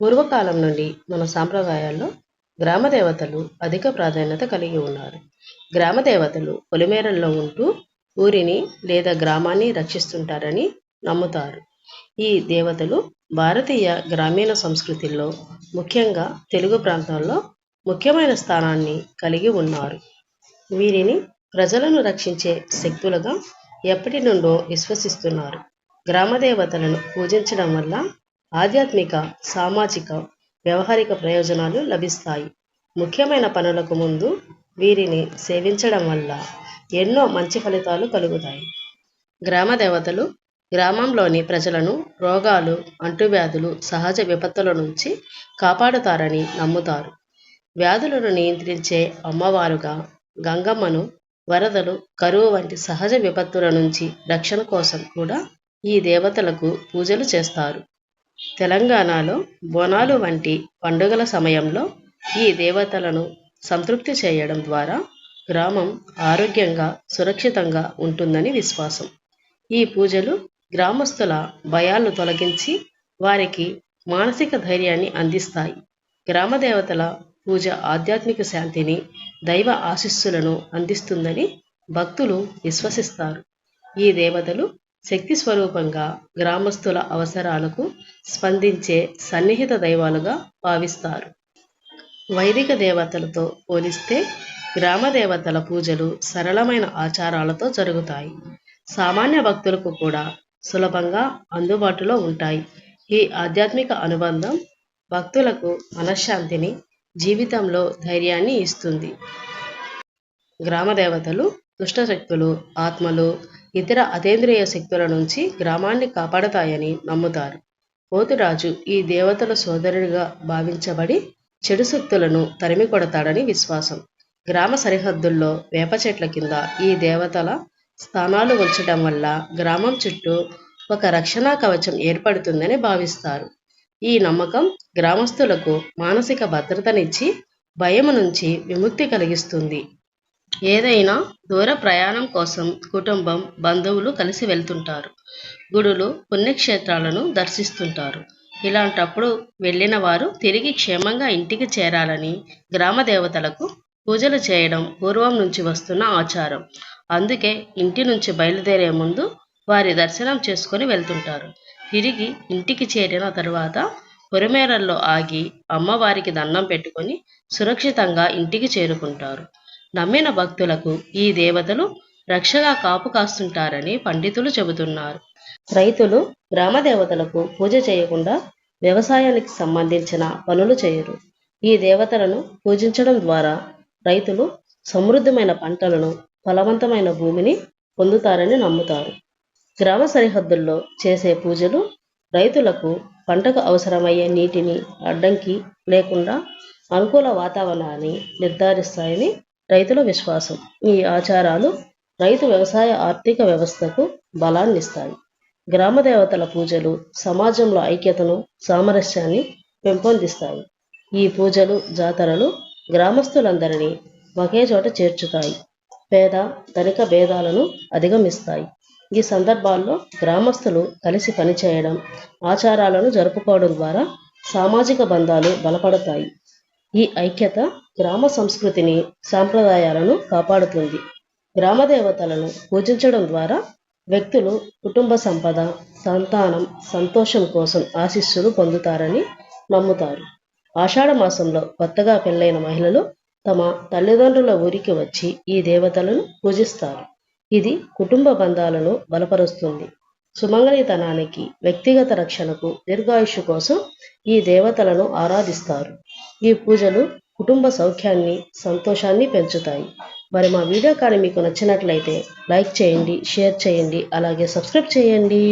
పూర్వకాలం నుండి మన సాంప్రదాయాల్లో గ్రామ దేవతలు అధిక ప్రాధాన్యత కలిగి ఉన్నారు. గ్రామ దేవతలు పొలిమేరల్లో ఉంటూ ఊరిని లేదా గ్రామాన్ని రక్షిస్తుంటారని నమ్ముతారు. ఈ దేవతలు భారతీయ గ్రామీణ సంస్కృతిలో ముఖ్యంగా తెలుగు ప్రాంతాల్లో ముఖ్యమైన స్థానాన్ని కలిగి ఉన్నారు. వీరిని ప్రజలను రక్షించే శక్తులుగా ఎప్పటి నుండో విశ్వసిస్తున్నారు. గ్రామ దేవతలను పూజించడం వల్ల ఆధ్యాత్మిక సామాజిక వ్యవహారిక ప్రయోజనాలు లభిస్తాయి. ముఖ్యమైన పనులకు ముందు వీరిని సేవించడం వల్ల ఎన్నో మంచి ఫలితాలు కలుగుతాయి. గ్రామ దేవతలు గ్రామంలోని ప్రజలను రోగాలు అంటువ్యాధులు సహజ విపత్తుల నుంచి కాపాడుతారని నమ్ముతారు. వ్యాధులను నియంత్రించే అమ్మవారుగా గంగమ్మను వరదలు కరువు వంటి సహజ విపత్తుల నుంచి రక్షణ కోసం కూడా ఈ దేవతలకు పూజలు చేస్తారు. తెలంగాణలో బోనాలు వంటి పండుగల సమయంలో ఈ దేవతలను సంతృప్తి చేయడం ద్వారా గ్రామం ఆరోగ్యంగా సురక్షితంగా ఉంటుందని విశ్వాసం. ఈ పూజలు గ్రామస్తుల భయాలను తొలగించి వారికి మానసిక ధైర్యాన్ని అందిస్తాయి. గ్రామ దేవతల పూజ ఆధ్యాత్మిక శాంతిని దైవ ఆశీస్సులను అందిస్తుందని భక్తులు విశ్వసిస్తారు. ఈ దేవతలు శక్తి స్వరూపంగా గ్రామస్తుల అవసరాలకు స్పందించే సన్నిహిత దైవాలుగా భావిస్తారు. వైదిక దేవతలతో పోలిస్తే గ్రామ దేవతల పూజలు సరళమైన ఆచారాలతో జరుగుతాయి. సామాన్య భక్తులకు కూడా సులభంగా అందుబాటులో ఉంటాయి. ఈ ఆధ్యాత్మిక అనుబంధం భక్తులకు మనశ్శాంతిని జీవితంలో ధైర్యాన్ని ఇస్తుంది. గ్రామ దేవతలు దుష్టశక్తులు ఆత్మలు ఇతర అతేంద్రియ శక్తుల నుంచి గ్రామాన్ని కాపాడతాయని నమ్ముతారు. పోతురాజు ఈ దేవతల సోదరుడిగా భావించబడి చెడు శక్తులను తరిమి కొడతాడని విశ్వాసం. గ్రామ సరిహద్దుల్లో వేప చెట్ల కింద ఈ దేవతల స్థానాలు ఉంచడం వల్ల గ్రామం చుట్టూ ఒక రక్షణా కవచం ఏర్పడుతుందని భావిస్తారు. ఈ నమ్మకం గ్రామస్తులకు మానసిక భద్రతనిచ్చి భయం నుంచి విముక్తి కలిగిస్తుంది. ఏదైనా దూర ప్రయాణం కోసం కుటుంబం బంధువులు కలిసి వెళ్తుంటారు. గుడులు పుణ్యక్షేత్రాలను దర్శిస్తుంటారు. ఇలాంటప్పుడు వెళ్ళిన వారు తిరిగి క్షేమంగా ఇంటికి చేరాలని గ్రామ దేవతలకు పూజలు చేయడం పూర్వం నుంచి వస్తున్న ఆచారం. అందుకే ఇంటి నుంచి బయలుదేరే ముందు వారి దర్శనం చేసుకొని వెళ్తుంటారు. తిరిగి ఇంటికి చేరిన తరువాత పొరిమేరల్లో ఆగి అమ్మవారికి దండం పెట్టుకొని సురక్షితంగా ఇంటికి చేరుకుంటారు. నమ్మిన భక్తులకు ఈ దేవతలు రక్షగా కాపు కాస్తుంటారని పండితులు చెబుతున్నారు. రైతులు గ్రామ దేవతలకు పూజ చేయకుండా వ్యవసాయానికి సంబంధించిన పనులు చేయరు. ఈ దేవతలను పూజించడం ద్వారా రైతులు సమృద్ధమైన పంటలను ఫలవంతమైన భూమిని పొందుతారని నమ్ముతారు. గ్రామ సరిహద్దుల్లో చేసే పూజలు రైతులకు పంటకు అవసరమయ్యే నీటిని అడ్డంకి లేకుండా అనుకూల వాతావరణాన్ని నిర్ధారిస్తాయని రైతుల విశ్వాసం. ఈ ఆచారాలు రైతు వ్యవసాయ ఆర్థిక వ్యవస్థకు బలాన్నిస్తాయి. గ్రామ దేవతల పూజలు సమాజంలో ఐక్యతను సామరస్యాన్ని పెంపొందిస్తాయి. ఈ పూజలు జాతరలు గ్రామస్తులందరినీ ఒకే చోట చేర్చుతాయి. పేద ధనిక భేదాలను అధిగమిస్తాయి. ఈ సందర్భాల్లో గ్రామస్తులు కలిసి పనిచేయడం ఆచారాలను జరుపుకోవడం ద్వారా సామాజిక బంధాలు బలపడతాయి. ఈ ఐక్యత గ్రామ సంస్కృతిని సాంప్రదాయాలను కాపాడుతుంది. గ్రామ దేవతలను పూజించడం ద్వారా వ్యక్తులు కుటుంబ సంపద సంతానం సంతోషం కోసం ఆశీస్సులు పొందుతారని నమ్ముతారు. ఆషాఢ మాసంలో కొత్తగా పెళ్ళైన మహిళలు తమ తల్లిదండ్రుల ఊరికి వచ్చి ఈ దేవతలను పూజిస్తారు. ఇది కుటుంబ బంధాలను బలపరుస్తుంది. సుమంగళితనానికి వ్యక్తిగత రక్షణకు దీర్ఘాయుషు కోసం ఈ దేవతలను ఆరాధిస్తారు. ఈ పూజలు కుటుంబ సౌఖ్యాన్ని సంతోషాన్ని పెంచుతాయి. మరి మా వీడియో కానీ మీకు నచ్చినట్లయితే లైక్ చేయండి షేర్ చేయండి అలాగే సబ్స్క్రైబ్ చేయండి.